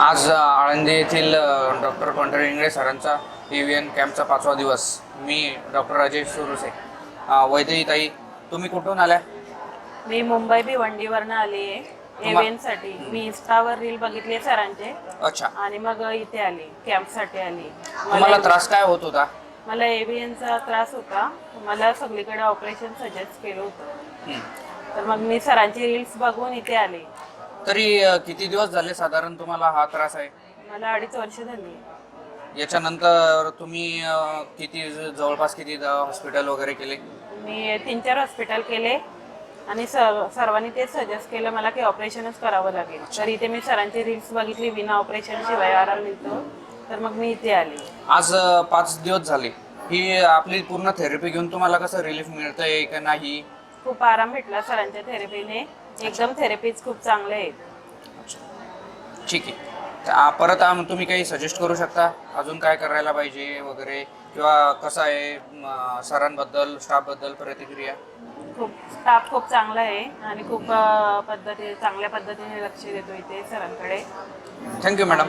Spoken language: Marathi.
आज आळंदी येथील डॉक्टर पंढरी इंगळे सरांचा ए व्ही एन कॅम्पचा पाचवा दिवस. मी डॉक्टर राजेश सुरुसे. अ, वैद्यही ताई तुम्ही कुठून आल्या? मी मुंबई भिवंडीवरनं आली आहे. तुम्हा- एव्हेंटसाठी. मी इन्स्टावर रील बघितले सरांचे. अच्छा. आणि मग इथे आली कॅम्पसाठी आली तुम्हाला मला त्रास काय होत होता? मला एव्हीएनचा त्रास होता. मला सगळीकडे ऑपरेशन सजेस्ट केलं होतं. तर मग मी सरांची रील्स बघून इथे आले. तरी अ, किती दिवस झाले साधारण तुम्हाला हा त्रास आहे? मला अडीच वर्ष झाली. याच्यानंतर तुम्ही अ, किती ज- जवळपास किती हॉस्पिटल वगैरे केले? मी तीन चार हॉस्पिटल केले आणि सर सर्वांनी तेच सजेस्ट केलं मला की ऑपरेशनच करावं लागेल. तर इथे मी सरांची रील्स बघितली विना ऑपरेशन शिवाय आराम मिळतो. तर मग मी इथे आली. आज अ, पाच दिवस झाले. ही आपली पूर्ण थेरपी घेऊन तुम्हाला कसं रिलीफ मिळतंय का नाही? खूप आराम भेटला सरांच्या थेरपीने. एकदम थेरपीज खूप चांगले आहेत. ठीक आहे. तर आ- परत आम तुम्ही काही सजेस्ट करू शकता? अजून काय करायला पाहिजे वगैरे? किंवा कसं आहे म, सरांबद्दल स्टाफबद्दल प्रतिक्रिया? खूप स्टाफ खूप चांगला आहे आणि खूप अं, पद्धती चांगल्या पद्धतीने लक्ष देतो इथे सरांकडे. Thank you madam